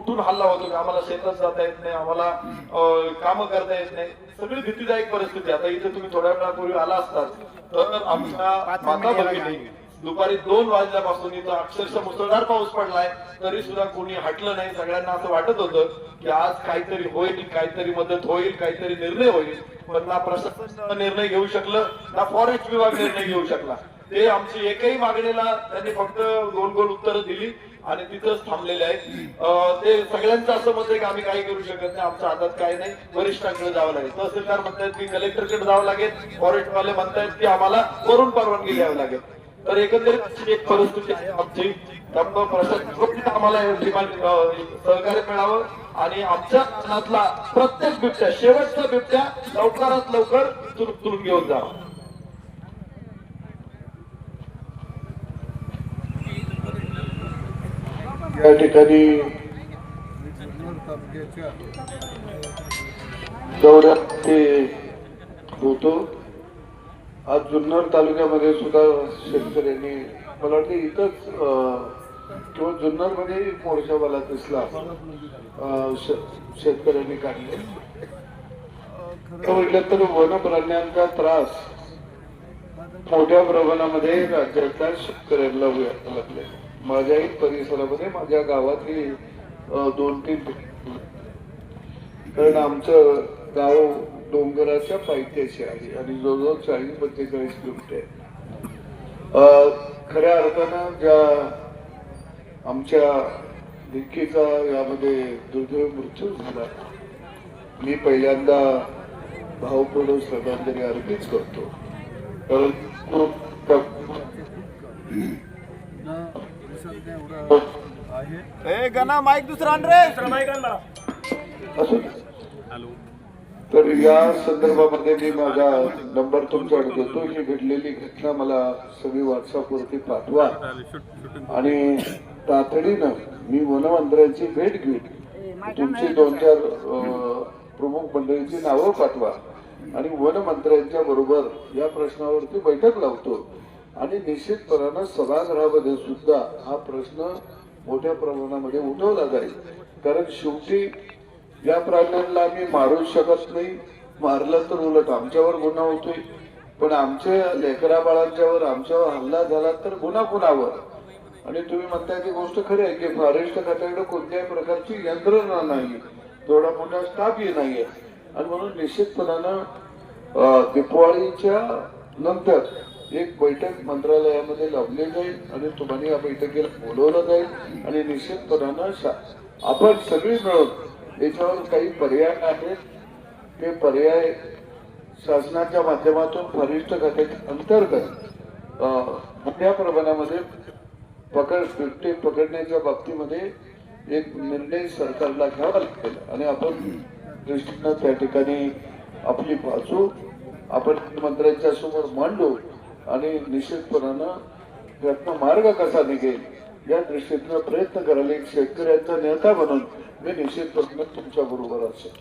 कुठून हल्ला होतो की आम्हाला शेतात जाता येत नाही आम्हाला काम करता येत नाही सगळी भीतीदायक परिस्थिती. आता इथे तुम्ही थोड्या वेळापूर्वी आला असतात. तर आमच्या माता भगिनी दुपारी दोन वाजल्यापासून इथं अक्षरशः मुसळधार पाऊस पडलाय तरी सुद्धा कोणी हटलं नाही. सगळ्यांना असं वाटत होतं की आज काहीतरी होईल काहीतरी मदत होईल काहीतरी निर्णय होईल. पण ना प्रशासन निर्णय घेऊ शकलं ना फॉरेस्ट विभाग निर्णय घेऊ शकला. ते आमची एकही मागणीला त्यांनी फक्त गोल गोल उत्तरं दिली आणि तिथंच थांबलेले आहेत. ते सगळ्यांचं असं मत आहे की आम्ही काही करू शकत नाही आमच्या हातात काही नाही. वरिष्ठांकडे जावं लागेल. तहसीलदार म्हणतायत की कलेक्टरकडे जावं लागेल. फॉरेस्ट वाले म्हणतायत की आम्हाला वरून परवानगी घ्यावी लागेल. तर एकंदरीत अशी एक परिस्थिती आहे आमची. त्यामुळं प्रशासन आम्हाला सहकार्य मिळावं आणि आमच्या मनातला प्रत्येक बिबट्या शेवटचा बिबट्या लवकरात लवकर तुरून घेऊन जावा. या ठिकाणी दौऱ्यात ते होतो. आज जुन्नर तालुक्यामध्ये सुद्धा शेतकऱ्यांनी मला वाटतं इथंच अं, किंवा जुन्नरमध्ये मोर्चा मला दिसला. शेतकऱ्यांनी काढले. म्हटलं तर वन प्राण्यांचा त्रास मोठ्या प्रमाणामध्ये राज्यातल्या शेतकऱ्यांना लागले. माझ्याही परिसरामध्ये माझ्या गावातली दोन तीन कारण आमचं गाव डोंगराच्या पायथ्याशी आहे आणि जवळजवळ चाळीस पंचेचाळीस किलोमीटर आहे. खऱ्या अर्थानं ज्या आमच्या भिक्कीचा यामध्ये दुर्दैव मृत्यू झाला मी पहिल्यांदा भावपूर्ण श्रद्धांजली अर्पित करतो. कारण खूप ए गणा माईक दुसरा आण रे. दुसरा माईक आण असू दे. तर या संदर्भामध्ये मी माझा नंबर तुमच्याकडे देतो ही घडलेली घटना मला सगळी व्हॉट्सअपवरती पाठवा. आणि तातडीनं मी वनमंत्र्यांची भेट घेऊन तुमची दोन चार प्रमुख मंडळींची नावं पाठवा. आणि वनमंत्र्यांच्या बरोबर या प्रश्नावरती बैठक लावतो. आणि निश्चितपणानं सभागृहामध्ये सुद्धा हा प्रश्न मोठ्या प्रमाणामध्ये उठवला जाईल. कारण शेवटी या प्राण्यांना आम्ही मारू शकत नाही. मारलं तर उलट आमच्यावर गुन्हा होतोय. पण आमच्या लेकरा बाळांच्यावर आमच्यावर हल्ला झाला तर गुन्हा कुणावर? आणि तुम्ही म्हणताय ती गोष्ट खरी आहे की फॉरेस्ट खात्याकडे कोणत्याही प्रकारची यंत्रणा नाही थोडा मोठा स्टाफही नाहीये. आणि म्हणून निश्चितपणानं दिपवाळीच्या नंतर एक बैठक मंत्रालयामध्ये लावली जाईल आणि तुम्हाला या बैठकीला बोलवलं जाईल. आणि निश्चितपणानं शा- आपण सगळी मिळून याच्यावर काही पर्याय आहेत. ते पर्याय शासनाच्या माध्यमातून फरिष्ठ खात्याच्या अंतर्गत मोठ्या प्रमाणामध्ये पकड बिबटे पकडण्याच्या बाबतीमध्ये एक निर्णय सरकारला घ्यावा लागेल. आणि आपण दृष्टीनं त्या ठिकाणी आपली बाजू आपण मंत्र्यांच्या समोर मांडू. आणि निश्चितपणानं यातनं मार्ग कसा निघेल या दृष्टीतनं प्रयत्न करायला एक शेतकऱ्यांचा नेता म्हणून मी निश्चितपणे तुमच्या बरोबर असेल.